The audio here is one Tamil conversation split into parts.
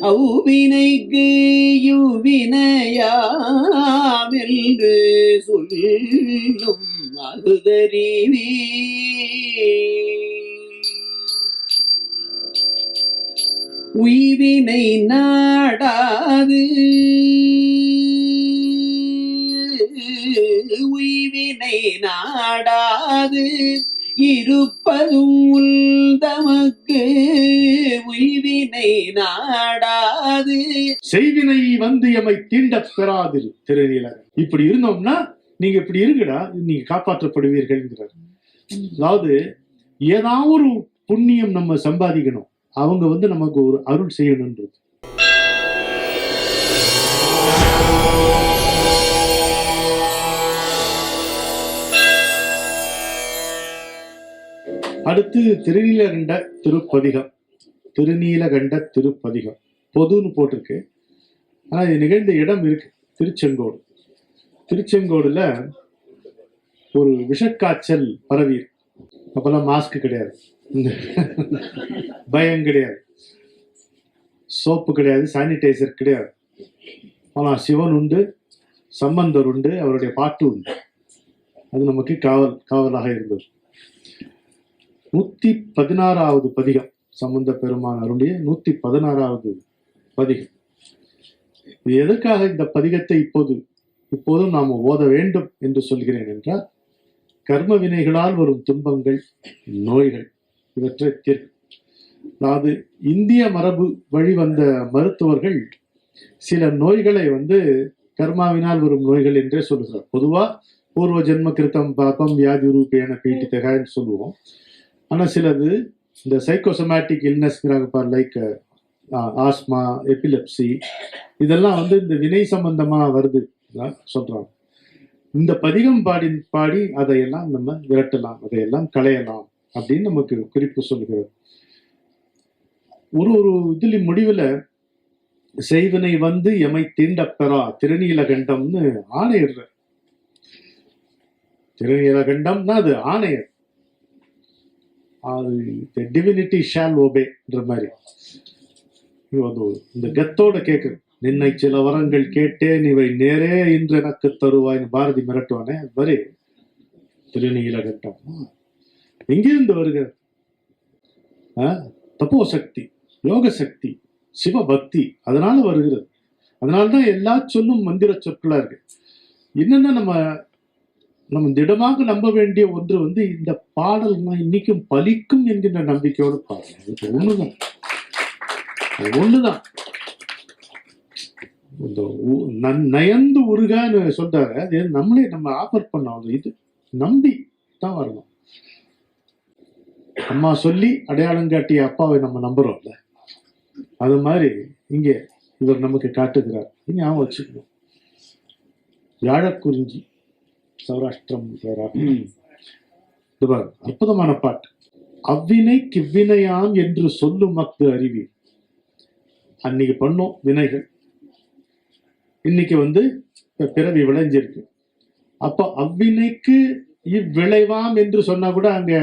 அவ்வினைக்கு யுவினையாமென்று சொல்லும் அகுதறிவி உய்வினை நாடாது. உய்வினை நாடாது. இருப்பதும் தமக்கு உய்வினை நாடாது. செய்வினை வந்து எமை தீண்டப் பெறாது திருநீலகன் இப்படி இருந்தோம்னா நீங்க இப்படி இருங்கடா நீங்க காப்பாற்றப்படுவீர்கள்ங்கிறார். அதாவது ஏதாவது ஒரு புண்ணியம் நம்ம சம்பாதிக்கணும். அவங்க வந்து நமக்கு ஒரு அருள் செய்யணும்ன்றது அடுத்து திருநீலகண்ட திருப்பதிகம். திருநீலகண்ட திருப்பதிகம். பொதுன்னு போட்டிருக்கு. ஆனால் இது நிகழ்ந்த இடம் இருக்கு. திருச்செங்கோடு. திருச்செங்கோடுல ஒரு விஷக்காய்ச்சல் பரவி அப்பெல்லாம் மாஸ்க் கிடையாது. பயம் கிடையாது. சோப்பு கிடையாது. சானிடைசர் கிடையாது. ஆனால் சிவன் உண்டு சம்பந்தர் உண்டு அவருடைய பாட்டு உண்டு. அது நமக்கு காவல் காவலாக இருந்தது. நூத்தி பதினாறாவது பதிகம். சம்பந்த பெருமான் அருளிய நூத்தி பதினாறாவது பதிகம். இது எதற்காக இந்த பதிகத்தை இப்போது இப்போதும் நாம் ஓத வேண்டும் என்று சொல்கிறேன் என்றால் கர்ம வினைகளால் வரும் துன்பங்கள் நோய்கள் இவற்றை தீர்க்கும் அதாவது இந்திய மரபு வழி வந்த மருத்துவர்கள் சில நோய்களை வந்து கர்மாவினால் வரும் நோய்கள் என்றே சொல்லுகிறார். பொதுவா பூர்வ ஜென்ம கிருத்தம் பாப்பம் வியாதி ரூபேன பீட்டித்தகான்னு சொல்லுவோம். ஆனால் சிலது இந்த சைக்கோசமேட்டிக் இல்னஸ்ங்கிறாங்க பார் லைக் ஆஸ்மா எபிலெப்சி இதெல்லாம் வந்து இந்த வினை சம்பந்தமா வருது சொல்கிறாங்க சொல்றாங்க. இந்த பதிகம் பாடி பாடி அதையெல்லாம் நம்ம விரட்டலாம் அதையெல்லாம் களையலாம் அப்படின்னு நமக்கு குறிப்பு சொல்லுகிறது ஒரு ஒரு இதில் முடிவில் செய்வினை வந்து எமை தீண்டப்பெறா திருநீலகண்டம்னு ஆணையிடுற திருநீலகண்டம்னா அது ஆணையர். டிவினிட்டி ஷால் ஓபேன்ற மாதிரி. அது இந்த கெத்தோட கேக்குது. நின்னை சில வரங்கள் கேட்டேன் இவை நேரே இன்று எனக்கு தருவாய்னு பாரதி மிரட்டுவானே அது மாதிரி திருநீலகண்டம். எங்கிருந்து வருகிறது ஆ? தப்போ சக்தி யோக சக்தி சிவபக்தி அதனால வருகிறது. அதனால்தான் எல்லா சொல்லும் மந்திர சொற்களா இருக்கு. என்னென்ன நம்ம நம்ம திடமாக நம்ப வேண்டிய ஒன்று வந்து இந்த பாடல் இன்னைக்கும் பலிக்கும் என்கின்ற நம்பிக்கையோடு பாருங்க ஒண்ணுதான். ஒண்ணுதான். இந்த நயந்து உருகான்னு சொல்றாரு. அது நம்மளே நம்ம ஆஃபர் பண்ணோம். இது நம்பி தான் வரணும். அம்மா சொல்லி அடையாளம் காட்டிய அப்பாவை நம்ம நம்புறோம்ல. அது மாதிரி இங்கே இவர் நமக்கு காட்டுகிறார். ஞாபகம் வச்சுக்கணும். வியாழக்குறிஞ்சி சௌராஷ்டிரம் பேரா அற்புதமான பாட்டு. அவ்வினை கிவ்வினையாம் என்று சொல்லும் மக்கு அறிவி. அன்னைக்கு பண்ணோம் வினைகள். இன்னைக்கு வந்து பிறவி விளைஞ்சிருக்கு. அப்போ அவ்வினைக்கு இவ்விளைவாம் என்று சொன்னா கூட அங்க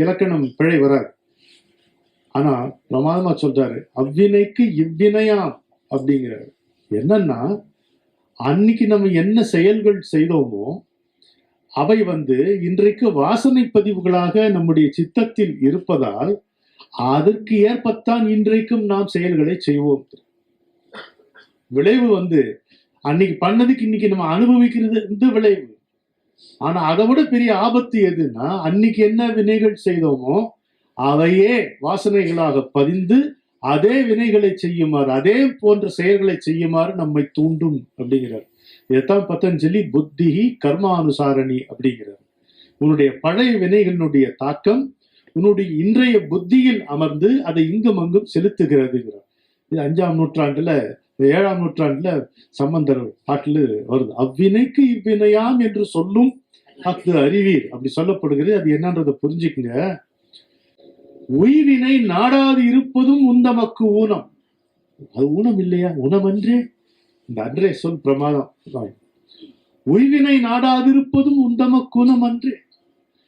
இலக்கணம் பிழை வராது. ஆனா பிரமாதமா சொல்றாரு அவ்வினைக்கு இவ்வினையாம் அப்படிங்கிறாரு. என்னன்னா அன்னைக்கு நம்ம என்ன செயல்கள் செய்தோமோ அவை வந்து இன்றைக்கு வாசனை பதிவுகளாக நம்முடைய சித்தத்தில் இருப்பதால் அதற்கு ஏற்பத்தான் இன்றைக்கும் நாம் செயல்களை செய்வோம். விளைவு வந்து அன்னைக்கு பண்ணதுக்கு இன்னைக்கு நம்ம அனுபவிக்கிறது இந்த விளைவு. ஆனா அதை விட பெரிய ஆபத்து எதுன்னா அன்னைக்கு என்ன வினைகள் செய்தோமோ அவையே வாசனைகளாக பதிந்து அதே வினைகளை செய்யுமாறு அதே போன்ற செயல்களை செய்யுமாறு நம்மை தூண்டும் அப்படிங்கிறார். இதைத்தான் பத்தஞ்சலி புத்திஹி கர்மானுசாரணி அப்படிங்கிறார். உன்னுடைய பழைய வினைகளினுடைய தாக்கம் உன்னுடைய இன்றைய புத்தியில் அமர்ந்து அதை இங்கும் அங்கும் செலுத்துகிறதுங்கிறார். இது அஞ்சாம் நூற்றாண்டுல ஏழாம் நூற்றாண்டுல சம்பந்தர் பாட்டில் வருது. அவ்வினைக்கு இவ்வினையாம் என்று சொல்லும் அது அறிவீர் அப்படி சொல்லப்படுகிறது. அது என்னன்றதை புரிஞ்சுக்குங்க. உய்வினை நாடாது இருப்பதும் உந்தமக்கு ஊனம். அது ஊனம் இல்லையா? உணவன்றே இந்த அன்றே சொல் பிரமாதம். உய்வினை நாடாதிருப்பதும் உந்தம குணம் அன்று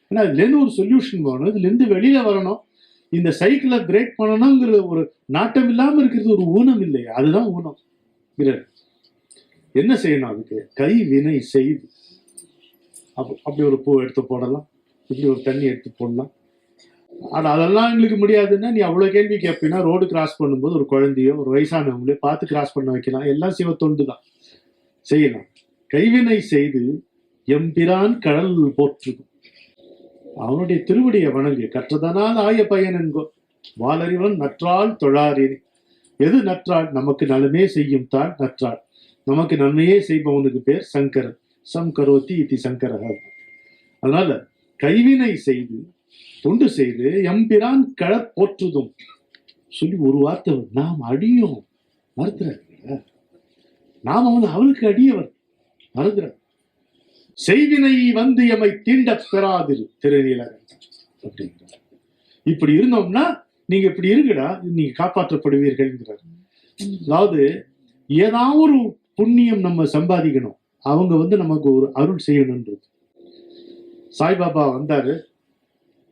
ஏன்னா இதுலேருந்து ஒரு சொல்யூஷன் வேணும் இதுலேருந்து வெளியில வரணும். இந்த சைக்கிளை பிரேக் பண்ணணுங்கிற ஒரு நாட்டம் இல்லாமல் இருக்கிறது ஒரு ஊனம் இல்லையா. அதுதான் ஊனம். என்ன செய்யணும் அதுக்கு? கை வினை செய்து. அப்போ அப்படி ஒரு பூ எடுத்து போடலாம். இப்படி ஒரு தண்ணி எடுத்து போடலாம். ஆனால் அதெல்லாம் எங்களுக்கு முடியாதுன்னா நீ அவ்வளவு கேள்வி கேட்பீங்கன்னா ரோடு கிராஸ் பண்ணும்போது ஒரு குழந்தையோ ஒரு வயசானவங்களே பார்த்து கிராஸ் பண்ண வைக்கலாம். எல்லாம் சிவத்தொண்டு தான் செய்யலாம். கைவினை செய்து எம்பிரான் கடல் போற்றுக்கும் அவனுடைய திருவடியை வணங்கு. கற்றதனால் ஆய பயன் என்கோ. வாலறிவன் நற்றால் தொழாரினி எது நற்றாள் நமக்கு நலமே செய்யும் தாள் நற்றாள் நமக்கு நன்மையே செய்பவனுக்கு பேர் சங்கரன். சங்கரோத்தி இத்தி சங்கரக அதனால கைவினை செய்து தொண்டு செய்து எம்பிரான் கடற் போற்றுதும். சொல்லி ஒரு வார்த்தை நாம் அடியும். மறுத்துற நாம் அவன் அவனுக்கு அடியவர். மறுத்துற செய்வினை வந்து எமை தீண்டப் பெறாதிரு. திருநீலகண்டன் அப்படிங்கிறார். இப்படி இருந்தோம்னா நீங்க இப்படி இருங்கடா நீங்க காப்பாற்றப்படுவீர்கள்ங்கிறார் அதாவது ஏதாவது ஒரு புண்ணியம் நம்ம சம்பாதிக்கணும். அவங்க வந்து நமக்கு ஒரு அருள் செய்யணும்ன்றது. சாய்பாபா வந்தாரு.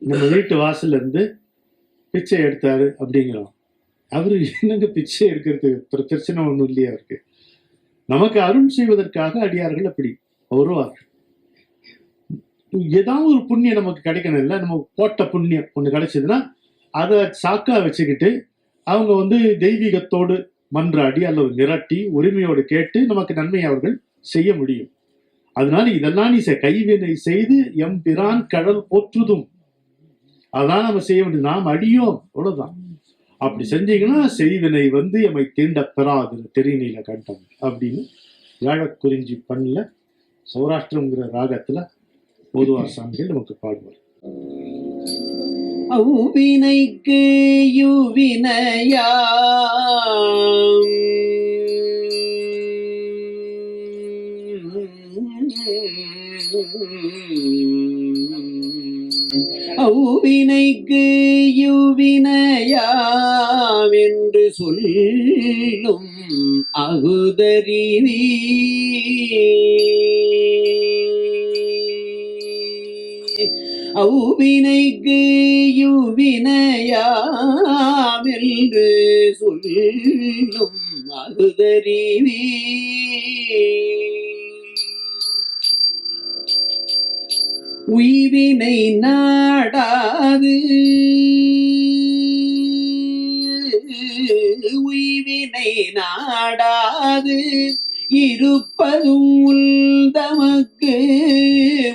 நம்ம வீட்டு வாசல்ல இருந்து பிச்சை எடுத்தாரு அப்படிங்கிறோம். அவரு என்னங்க பிச்சை எடுக்கிறதுக்கு பிரச்சனை ஒண்ணும் இல்லையா இருக்கு நமக்கு அருள் செய்வதற்காக அடியார்கள் அப்படி வருவார்கள். ஏதாவது ஒரு புண்ணியம் நமக்கு கிடைக்கணும் இல்லை? நம்ம போட்ட புண்ணியம் ஒன்று கிடைச்சதுன்னா அதை சாக்கா வச்சுக்கிட்டு அவங்க வந்து தெய்வீகத்தோடு மன்றாடி அல்லது மிரட்டி உரிமையோடு கேட்டு நமக்கு நன்மை அவர்கள் செய்ய முடியும். அதனால இதெல்லாம் நீ கைவினை செய்து எம் பிரான் கடல் போற்றுதும். அதான் நம்ம செய்ய வேண்டியது நாம் அடியோம். அவ்வளவுதான். அப்படி செஞ்சீங்கன்னா செய்வினை வந்து எம்மை தீண்ட பெறாது தெரிநீல கண்டம் அப்படின்னு வியாழக்குறிஞ்சி பண்ணல சௌராஷ்டிரங்கிற ராகத்துல பொதுவார் சாமிகள் நமக்கு பாடுவார். அவ்வினைக்கு யுவினையா அவ்வினைக்கு யுவினையாம் சொல்லும் அகுதறிவி அவ்வினைக்கு யுவினையாவென்று சொல்லும் அகுதறிவி உய்வினை நாடாது. உய்வினை நாடாது. இருப்பதும் உள் தமக்கு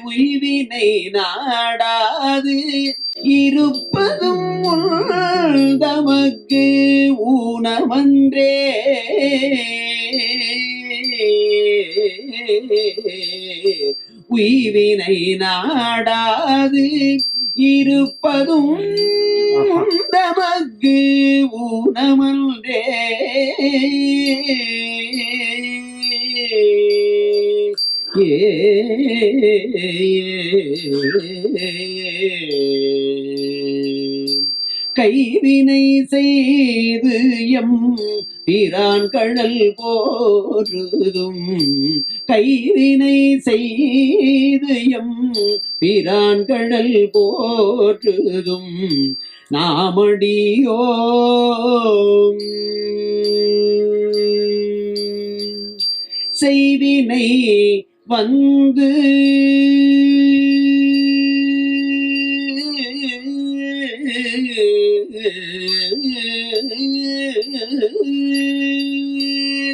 உய்வினை நாடாது. இருப்பதும் தமக்கு ஊனமன்றே. உய்வினை நாடாது. இருப்பதும். தமக்கு ஊனமன்றே கைவினை செய்து எம் பிரான் கடல் போருதும் கைவினை செய்து எம் பிரான் கடல் போற்றுதும். நாமடியோ செய்வினை வந்து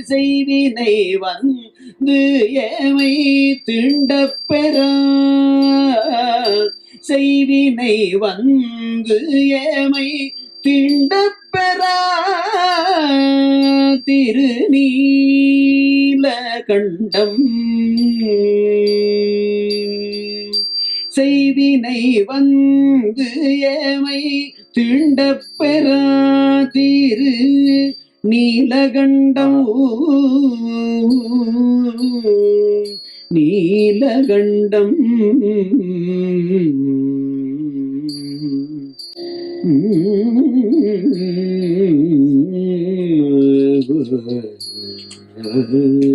செய்வினை வந்து ஏமை திண்டப் பெற செய்வினை வந்து ஏமை திண்டப் திருநீல கண்டம் செய்வினை வந்து ஏமை திண்டப் பெறாதீரு நீலகண்டம் நீலகண்டம் Mm-hmm.